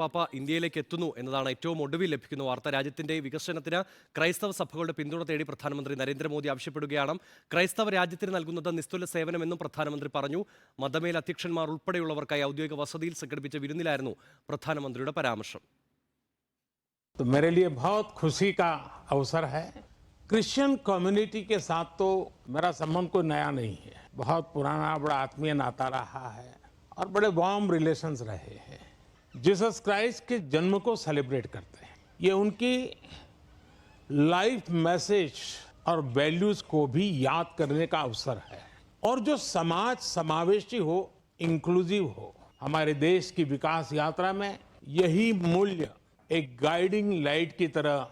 പാപ്പ ഇന്ത്യയിലേക്ക് എത്തുന്നു എന്നതാണ് ഏറ്റവും ഒടുവിൽ ലഭിക്കുന്ന വാർത്ത രാജ്യത്തിന്റെ വികസനത്തിന് ക്രൈസ്തവ സഭകളുടെ പിന്തുണ തേടി പ്രധാനമന്ത്രി നരേന്ദ്രമോദി ആവശ്യപ്പെടുകയാണ് ക്രൈസ്തവ രാജ്യത്തിന് നൽകുന്നത് നിസ്തുല സേവനമെന്നും പ്രധാനമന്ത്രി പറഞ്ഞു മതമേൽ അധ്യക്ഷന്മാർ ഉൾപ്പെടെയുള്ളവർക്കായി ഔദ്യോഗിക വസതിയിൽ സംഘടിപ്പിച്ച വിരുന്നിലായിരുന്നു പ്രധാനമന്ത്രിയുടെ പരാമർശം तो मेरे लिए बहुत खुशी का अवसर है क्रिश्चियन कम्युनिटी के साथ तो मेरा संबंध कोई नया नहीं है बहुत पुराना बड़ा आत्मीय नाता रहा है और बड़े वार्म रिलेशंस रहे हैं जीसस क्राइस्ट के जन्म को सेलिब्रेट करते हैं। ये उनकी लाइफ मैसेज और वैल्यूज़ को भी याद करने का अवसर है। और जो समाज समावेशी हो इंक्लूसिव हो, हमारे देश की विकास यात्रा में, यही मूल्य एक गाइडिंग लाइट की तरह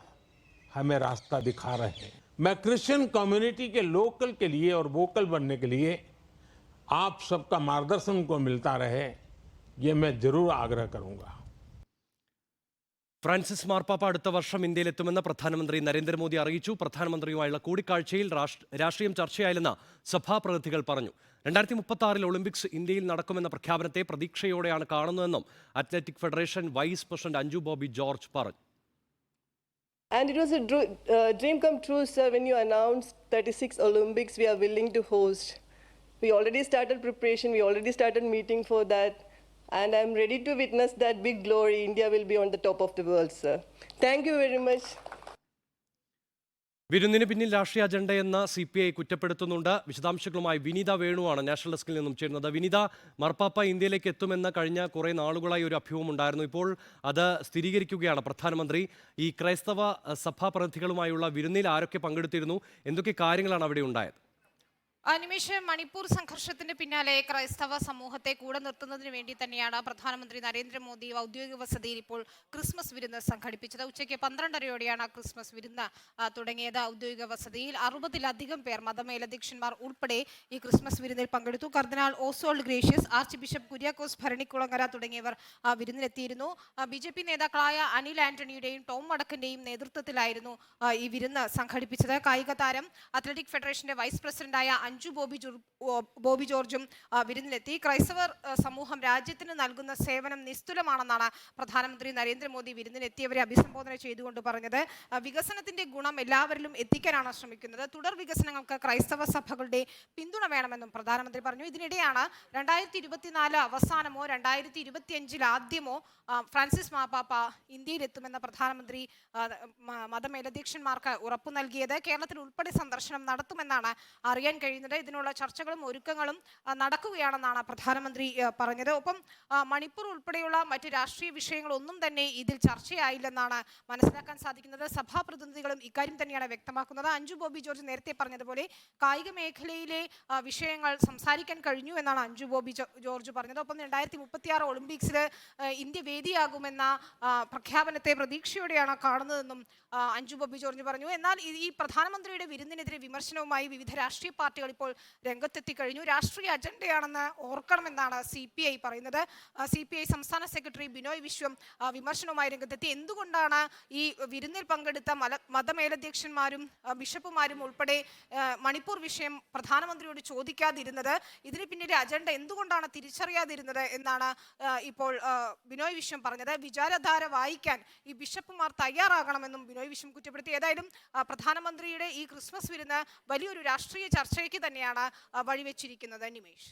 हमें रास्ता दिखा रहे हैं। मैं क्रिश्चियन कम्युनिटी के लोकल के लिए और वोकल बनने के लिए आप सबका मार्गदर्शन को मिलता रहे। ये मैं जरूर आग्रह करूंगा ഫ്രാൻസിസ് മാർപ്പാപ്പ അടുത്ത വർഷം ഇന്ത്യയിലെത്തുമെന്ന് പ്രധാനമന്ത്രി നരേന്ദ്രമോദി അറിയിച്ചു പ്രധാനമന്ത്രിയുമായുള്ള കൂടിക്കാഴ്ചയിൽ രാഷ്- രാഷ്ട്രീയം ചർച്ചയായില്ലെന്ന് സഭാപ്രതിനിധികൾ പറഞ്ഞു രണ്ടായിരത്തി മുപ്പത്തി ആറിൽ ഒളിമ്പിക്സ് ഇന്ത്യയിൽ നടക്കുമെന്ന പ്രഖ്യാപനത്തെ പ്രതീക്ഷയോടെയാണ് കാണുന്നതെന്നും athletic federation vice president Anju Bobby George പറഞ്ഞു And it was a dr- uh, dream come true, sir, when you announced 36 Olympics we are willing to host. We already started preparation, we already started meeting for that. And I'm ready to witness that big glory. India will be on the top of the world, sir. Thank you very much. വിരുന്നിന് പിന്നിൽ രാഷ്ട്രീയ അജണ്ടയെന്ന് C P I കുറ്റപ്പെടുത്തുന്നുണ്ട് വിശദാംശങ്ങളുമായി Vineetha വേണുവാണ് national ഡെസ്കിൽ നിന്നും ചേരുന്നത് വിനീത മർപ്പാപ്പ ഇന്ത്യയിലേക്ക് എത്തുമെന്ന് കഴിഞ്ഞ കുറേ നാളുകളായി ഒരു അഭ്യൂഹം ഉണ്ടായിരുന്നു ഇപ്പോൾ അത് സ്ഥിരീകരിക്കുകയാണ് പ്രധാനമന്ത്രി ഈ ക്രൈസ്തവ സഭാപ്രതിനിധികളുമായുള്ള സഭാ പ്രതിനിധികളുമായുള്ള വിരുന്നിൽ ആരൊക്കെ പങ്കെടുത്തിരുന്നു എന്തൊക്കെ കാര്യങ്ങളാണ് അവിടെ ഉണ്ടായത് നിമിഷ മണിപ്പൂർ സംഘർഷത്തിന്റെ പിന്നാലെ ക്രൈസ്തവ സമൂഹത്തെ കൂടെ നിർത്തുന്നതിന് വേണ്ടി തന്നെയാണ് പ്രധാനമന്ത്രി നരേന്ദ്രമോദി ഔദ്യോഗിക വസതിയിൽ ഇപ്പോൾ ക്രിസ്മസ് വിരുന്ന് സംഘടിപ്പിച്ചത്. ഉച്ചയ്ക്ക് പന്ത്രണ്ടരയോടെയാണ് ക്രിസ്മസ് വിരുന്ന് തുടങ്ങിയത്. ഔദ്യോഗിക വസതിയിൽ അറുപതിലധികം പേർ മതമേലധ്യക്ഷന്മാർ ഉൾപ്പെടെ ഈ ക്രിസ്മസ് വിരുന്നിൽ പങ്കെടുത്തു. Cardinal Oswald Gracias archbishop Kuriakose Bharanikulangara തുടങ്ങിയവർ വിരുന്നിലെത്തിയിരുന്നു. ബി ജെ പി നേതാക്കളായ അനിൽ ആന്റണിയുടെയും ടോം വടക്കന്റെയും നേതൃത്വത്തിലായിരുന്നു ഈ വിരുന്ന് സംഘടിപ്പിച്ചത്. കായിക താരം അത്ലറ്റിക് ഫെഡറേഷന്റെ വൈസ് പ്രസിഡന്റായ അഞ്ജു ബോബി ബോബി ജോർജും വിരുന്നിലെത്തി. ക്രൈസ്തവർ സമൂഹം രാജ്യത്തിന് നൽകുന്ന സേവനം നിസ്തുലമാണെന്നാണ് പ്രധാനമന്ത്രി നരേന്ദ്രമോദി വിരുന്നിലെത്തിയവരെ അഭിസംബോധന ചെയ്തുകൊണ്ട് പറഞ്ഞത്. വികസനത്തിന്റെ ഗുണം എല്ലാവരിലും എത്തിക്കാനാണ് ശ്രമിക്കുന്നത്. തുടർ വികസനങ്ങൾക്ക് ക്രൈസ്തവ സഭകളുടെ പിന്തുണ വേണമെന്നും പ്രധാനമന്ത്രി പറഞ്ഞു. ഇതിനിടെയാണ് രണ്ടായിരത്തി ഇരുപത്തിനാല് അവസാനമോ രണ്ടായിരത്തി ഇരുപത്തിയഞ്ചിൽ ആദ്യമോ ഫ്രാൻസിസ് മാപ്പാപ്പ ഇന്ത്യയിലെത്തുമെന്ന പ്രധാനമന്ത്രി മതമേലധ്യക്ഷന്മാർക്ക് ഉറപ്പു നൽകിയത്. കേരളത്തിൽ ഉൾപ്പെടെ സന്ദർശനം നടത്തുമെന്നാണ് അറിയാൻ കഴിയുന്നത്. ഇതിനുള്ള ചർച്ചകളും ഒരുക്കങ്ങളും നടക്കുകയാണെന്നാണ് പ്രധാനമന്ത്രി പറഞ്ഞത്. ഒപ്പം മണിപ്പൂർ ഉൾപ്പെടെയുള്ള മറ്റ് രാഷ്ട്രീയ വിഷയങ്ങളൊന്നും തന്നെ ഇതിൽ ചർച്ചയായില്ലെന്നാണ് മനസ്സിലാക്കാൻ സാധിക്കുന്നത്. സഭാ പ്രതിനിധികളും ഇക്കാര്യം തന്നെയാണ് വ്യക്തമാക്കുന്നത്. അഞ്ജു ബോബി ജോർജ് നേരത്തെ പറഞ്ഞതുപോലെ കായിക മേഖലയിലെ വിഷയങ്ങൾ സംസാരിക്കാൻ കഴിഞ്ഞു എന്നാണ് അഞ്ജു ബോബി ജോർജ് പറഞ്ഞത്. ഒപ്പം രണ്ടായിരത്തി മുപ്പത്തിയാറ് ഒളിമ്പിക്സിൽ ഇന്ത്യ വേദിയാകുമെന്ന പ്രഖ്യാപനത്തെ പ്രതീക്ഷയോടെയാണ് കാണുന്നതെന്നും അഞ്ജു ബോബി ജോർജ് പറഞ്ഞു. എന്നാൽ ഈ പ്രധാനമന്ത്രിയുടെ വിരുന്നിനെതിരെ വിമർശനവുമായി വിവിധ രാഷ്ട്രീയ പാർട്ടികൾ ഇപ്പോൾ രംഗത്തെത്തി കഴിഞ്ഞു. രാഷ്ട്രീയ അജണ്ടയാണെന്ന് ഓർക്കണമെന്നാണ് സി പി ഐ പറയുന്നത്. സി പി ഐ സംസ്ഥാന സെക്രട്ടറി ബിനോയ് വിശ്വം വിമർശനവുമായി രംഗത്തെത്തി. എന്തുകൊണ്ടാണ് ഈ വിരുന്നിൽ പങ്കെടുത്ത മല മതമേലധ്യക്ഷന്മാരും ബിഷപ്പുമാരും ഉൾപ്പെടെ മണിപ്പൂർ വിഷയം പ്രധാനമന്ത്രിയോട് ചോദിക്കാതിരുന്നത്? ഇതിന് പിന്നിലെ അജണ്ട എന്തുകൊണ്ടാണ് തിരിച്ചറിയാതിരുന്നത് എന്നാണ് ഇപ്പോൾ ബിനോയ് വിശ്വം പറഞ്ഞത്. വിചാരധാര വായിക്കാൻ ഈ ബിഷപ്പുമാർ തയ്യാറാകണമെന്നും ബിനോയ് വിശ്വം കുറ്റപ്പെടുത്തി. ഏതായാലും പ്രധാനമന്ത്രിയുടെ ഈ ക്രിസ്മസ് വിരുന്ന് വലിയൊരു രാഷ്ട്രീയ ചർച്ചയ്ക്ക് തന്നെയാണ് വഴിവെച്ചിരിക്കുന്നത് നിമേഷ്.